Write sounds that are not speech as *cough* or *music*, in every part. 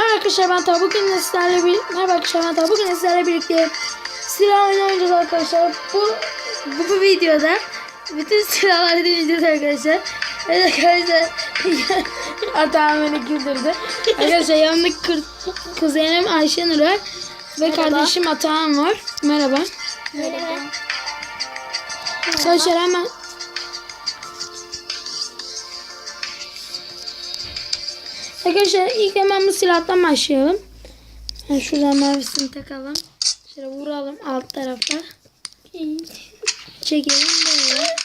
Merhaba arkadaşlar ben Taha. Bugün sizlerle bir... Merhaba arkadaşlar ben Taha. Bugün sizlerle birlikte silah oynayacağız arkadaşlar. Bu, bu, bu videoda bütün silahları deneyeceğiz arkadaşlar. Evet arkadaşlar. *laughs* Hatta beni güldürdü. Arkadaşlar yanımda kız, kuzenim Ayşenur var. Ve kardeşim Atahan var. Merhaba. Merhaba. Arkadaşlar hemen Arkadaşlar ilk hemen bu silahtan başlayalım. Yani şuradan mavisini takalım. Şöyle vuralım alt tarafa. Çekelim böyle.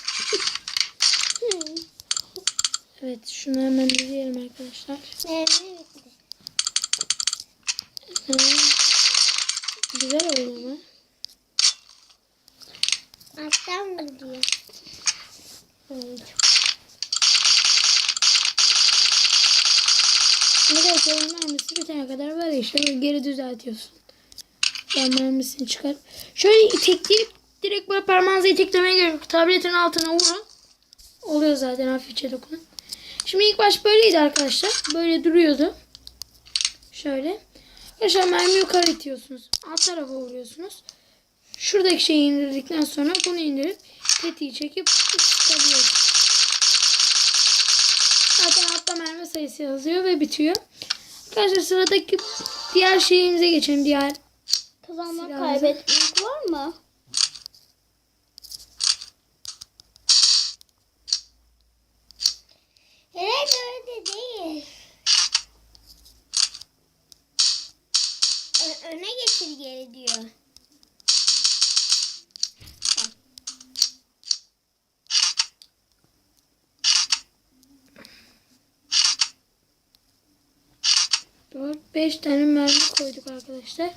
Evet şunu hemen dizelim arkadaşlar. Ee, Güzel oyun ama. Alttan mı diyor? Evet. Arkadaşlar mermisi bitene kadar böyle işte geri düzeltiyorsun. Ben mermisini çıkar. Şöyle itekleyip direkt böyle parmağınızı iteklemeye gerek yok. Tabletin altına vurun. Oluyor zaten hafifçe dokunun. Şimdi ilk baş böyleydi arkadaşlar. Böyle duruyordu. Şöyle. Arkadaşlar mermi yukarı itiyorsunuz. Alt tarafa vuruyorsunuz. Şuradaki şeyi indirdikten sonra bunu indirip tetiği çekip sıkabiliyorsunuz. Zaten altta mermi sayısı yazıyor ve bitiyor. Arkadaşlar sıradaki diğer şeyimize geçelim. Diğer Kazanmak Silahınızı- kaybetmek var mı? 5 tane mermi koyduk arkadaşlar.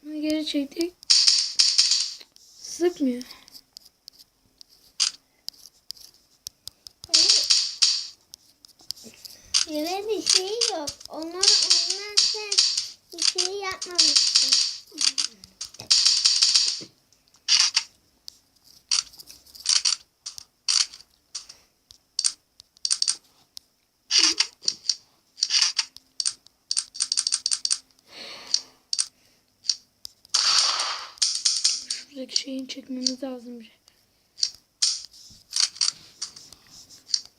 Şimdi geri çektik. Sıkmıyor. Yere bir şey yok. Onu ondan sen bir şey yapmamışsın. Şuradaki şeyin çekmemiz lazım. bir.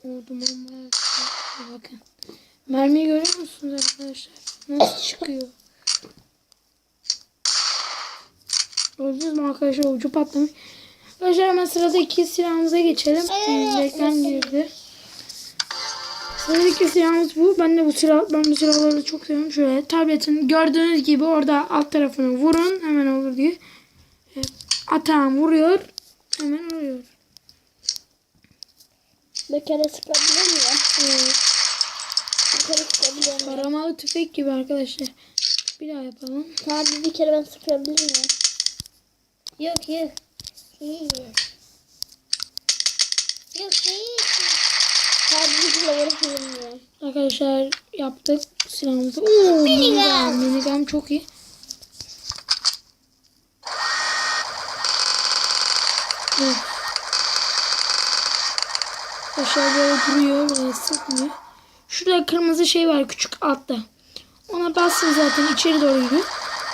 O duman bayağı güzel. Bakın. Mermiyi görüyor musunuz arkadaşlar? Nasıl çıkıyor? Gördünüz mü arkadaşlar ucu patlamış. Arkadaşlar hemen sıradaki silahımıza geçelim. Reklam girdi. Sıradaki silahımız bu. Ben de bu silah, ben bu silahları çok seviyorum. Şöyle tabletin gördüğünüz gibi orada alt tarafını vurun. Hemen olur diye. Atağım vuruyor. Hemen oluyor. Bir kere sıkabilir miyim? Evet. Bir kere sıkabilir miyim? Taramalı tüfek gibi arkadaşlar. Bir daha yapalım. Abi bir kere ben sıkabilir miyim? Yok yok. İyi. Yok iyi. Abi bir kere bırakayım mı? Arkadaşlar yaptık silahımızı. Oo, minigun. Minigun çok iyi. Evet. Arkadaşlar böyle duruyor. Böyle sıkmıyor. Şurada kırmızı şey var küçük altta. Ona basın zaten içeri doğru gidiyor.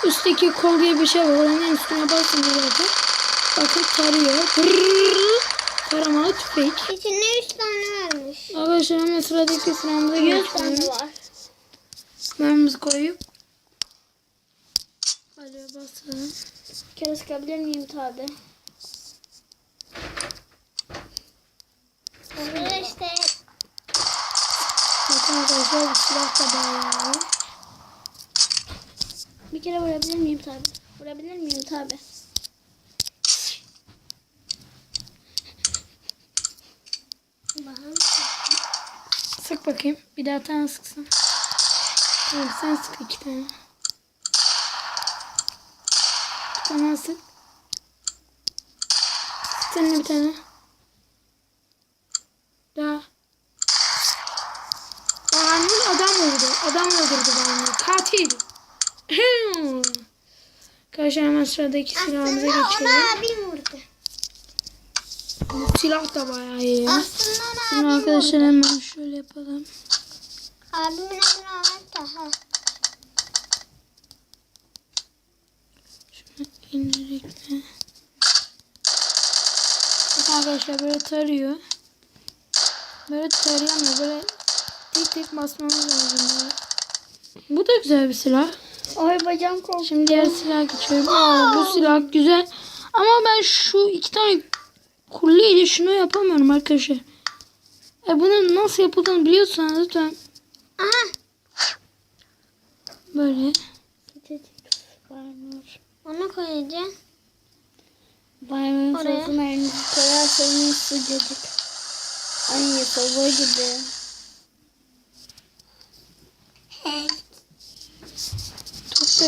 Üstteki kol diye bir şey var. Onun en üstüne basın zaten. Bakın tarıyor. Brrrr. Taramalı tüfek. İçinde üç tane varmış. Arkadaşlar hemen sıradaki silahımıza Yüz tane geçiyoruz. var. Mermimizi koyup Hadi basalım. Bir kere sıkabilir miyim tabi? işte Arkadaşlar bu silah iyi. bir kere vurabilir miyim tabi? Vurabilir miyim tabi? Sık bakayım. Bir daha tane sıksın. Tamam sen sık iki tane. Bir tane sık. De bir tane. Arkadaşlar hemen sıradaki silahımıza Aslında geçelim. ona abim vurdu. Bu silah da bayağı iyi. Aslında ona Şimdi abim arkadaşlar vurdu. hemen şöyle yapalım. Abimin adını Ahmet Taha. İncelikle. Bak arkadaşlar böyle tarıyor. Böyle tarayamıyor. Böyle tek tek basmamız lazım. Böyle. Bu da güzel bir silah. Ay bacağım korktu. Şimdi diğer silah geçiyorum. Aa, bu silah güzel. Ama ben şu iki tane kulleyle şunu yapamıyorum arkadaşlar. E bunun nasıl yapıldığını biliyorsanız lütfen Aha. böyle. Onu koyacağım. Bayramın sosuna elinizi koyarsanız sıcacık. Ay soba gibi.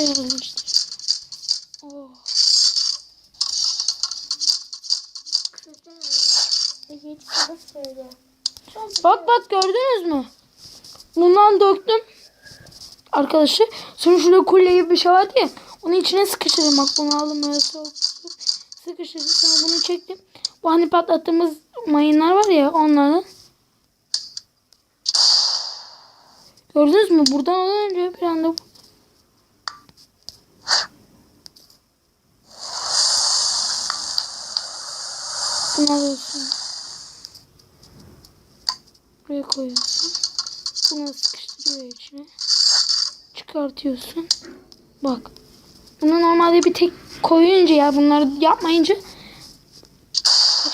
Yerleştir. Oh. Bak bak gördünüz mü? Bundan döktüm. Arkadaşlar. Sonra şurada kulye gibi bir şey vardı ya. Onun içine sıkıştırdım. Bak bunu aldım böyle soğuk soğuk. Sıkıştırdım. Sonra bunu çektim. Bu hani patlattığımız mayınlar var ya onları. Gördünüz mü? Buradan olunca bir anda Alıyorsun. Buraya koyuyorsun. Bunu sıkıştırıyor içine. Çıkartıyorsun. Bak. Bunu normalde bir tek koyunca ya bunları yapmayınca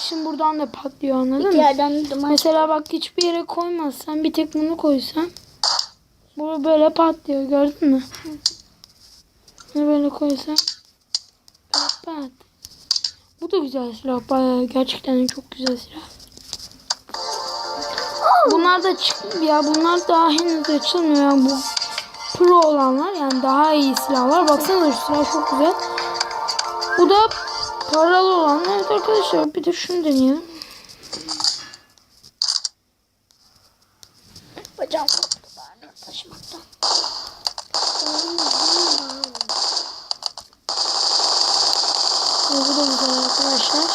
şimdi buradan da patlıyor anladın mı? Yerden duman Mesela bak hiçbir yere koymazsan bir tek bunu koysan bu böyle patlıyor gördün mü? Bunu böyle koysan böyle pat. Bu da güzel silah bayağı gerçekten çok güzel silah. Bunlar da çık ya bunlar daha henüz açılmıyor yani bu pro olanlar yani daha iyi silahlar. Baksana şu silah çok güzel. Bu da paralı olanlar. Evet arkadaşlar bir de şunu deneyelim. bacağım koptu bari taşımaktan. Bu da güzel arkadaşlar.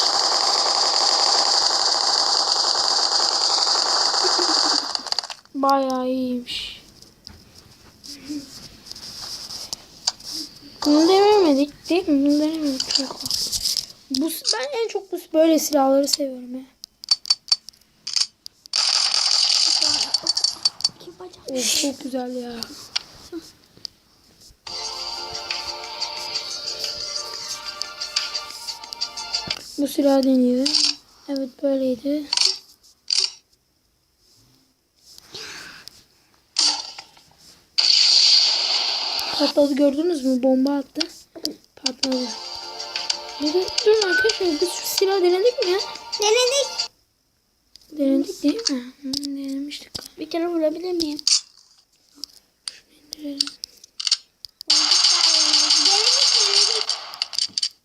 Bayağı iyiymiş. Bunu denemedik değil mi? Yok. Bu, ben en çok bu böyle silahları seviyorum ya. Of çok güzel ya. Bu silah deneyelim. Evet böyleydi. Patladı gördünüz mü? Bomba attı. Patladı. Bir de durun arkadaşlar biz şu silah denedik mi ya? Denedik. Denedik değil mi? Denemiştik. Bir kere vurabilir miyim? İndirelim.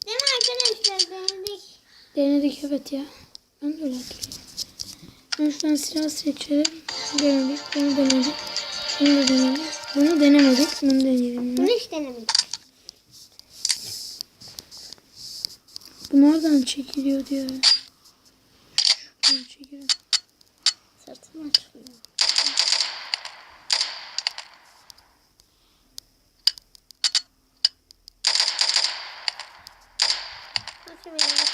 Değil mi arkadaşlar denedik. Denedik evet ya. Ben de öyle hatırlıyorum. Ben şuradan silah seçelim. Denedik. Bunu denedik. Bunu da denedik. Bunu denemedik. Bunu deneyelim. Bunu hiç denemedik. Bu nereden çekiliyor diyor. Şuradan çekiliyor. Sırtım açılıyor. Nasıl benim?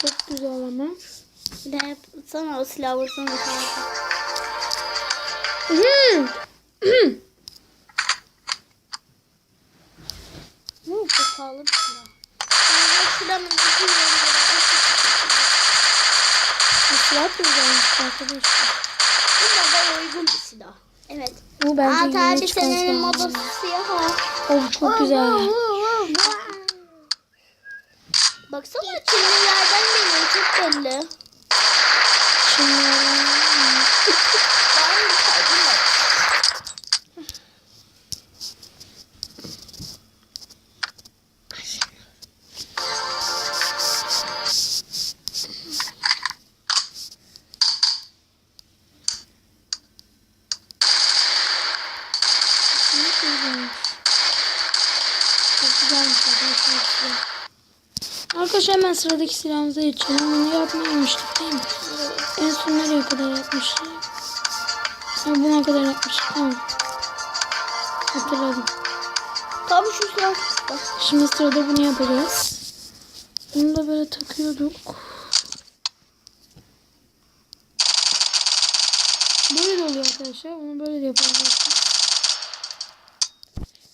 Çok güzel ama. Bir de sana o silah vursun yukarıda. Hmm. Bu pahalı bir silah. Ben şuranın bütün yerleri Bu silah arkadaşlar. Bu da uygun bir silah. Evet. Bu bence Aa yeni çıkan senin silah. modası siyah ha. O bu çok güzel. Baksana Çinlilerden geliyor çok belli. Şimdi Ben bir kalbim var. Arkadaşlar hemen sıradaki silahımıza geçelim. Bunu yapmamıştık değil mi? En son nereye kadar yapmıştık? Ha, buna kadar yapmıştık. Tamam. Hatırladım. Tam şu. Bak. Şimdi sırada bunu yapacağız. Bunu da böyle takıyorduk. Böyle oluyor arkadaşlar. Bunu böyle de yapabilirsiniz.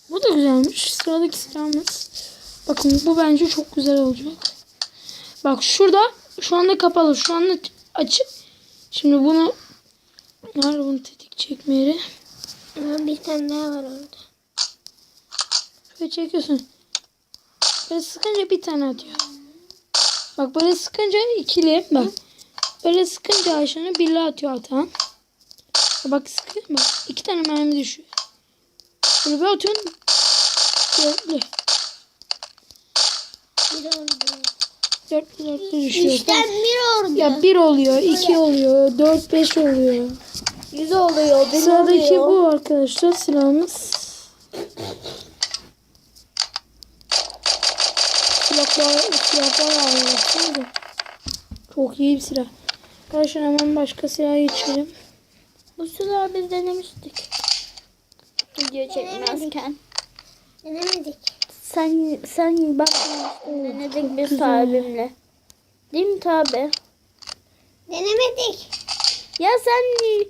Bu da güzelmiş. Sıradaki silahımız. Bakın bu bence çok güzel olacak. Bak şurada şu anda kapalı. Şu anda açık. Şimdi bunu Nerede bunu tetik çekme yeri? Bir tane daha var orada. Böyle çekiyorsun. Böyle sıkınca bir tane atıyor. Bak böyle sıkınca ikili. Bak. Böyle sıkınca Ayşe'nin birli atıyor atan. Bak sıkıyor. Bak iki tane mermi düşüyor. Böyle bir atıyorsun. Dörtlü. Bir oldu. Dörtlü dörtlü düşüyor. Üçten bir oldu. Ya bir oluyor, iki oluyor, dört beş oluyor. Yüz oluyor. bin Sıradaki oluyor. bu arkadaşlar silahımız. Silahlar, silahlar alıyoruz. Çok iyi bir silah. Arkadaşlar hemen başka silah geçelim. Bu silahı biz denemiştik. Video çekmezken. Denemedik. Sen sen bakmamıştın denedik biz abimle. Değil mi tabi? Denemedik. Ya sen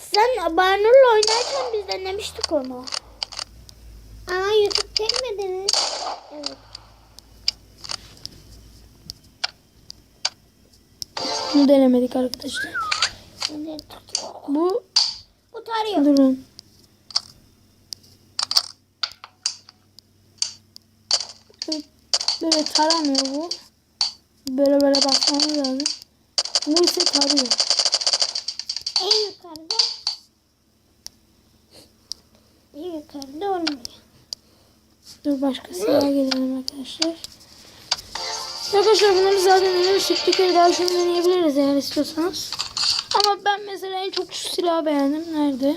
sen Barnur'la oynarken biz denemiştik onu. Ama YouTube çekmediniz. Evet. Bunu denemedik arkadaşlar. Bu Bu tarıyor. durun. Böyle taramıyor bu. Böyle böyle basmamız lazım. Bu ise tarıyor. En yukarıda. En yukarıda olmuyor. Dur başka silah gelelim arkadaşlar. Arkadaşlar bunları zaten denemiştik. Bir kere daha şunu deneyebiliriz eğer istiyorsanız. Ama ben mesela en çok şu silahı beğendim. Nerede?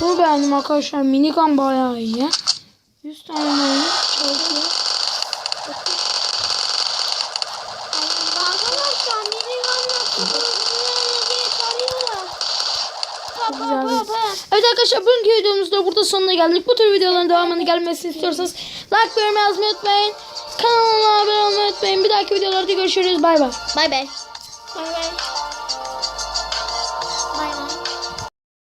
Bunu beğendim arkadaşlar. Minigun bayağı iyi. 100 tane mermi çalışıyor. Arkadaşlar biri anlattı. diye tarıyorlar. Pa pa Güzel pa bir- pa. Evet arkadaşlar bugünkü videomuzda burada sonuna geldik. Bu tür videoların devamını gelmesini istiyorsanız like ve yorum yazmayı unutmayın. Kanalıma abone olmayı unutmayın. Bir dahaki videolarda görüşürüz. Bay bay. Bay bay. Bay bay.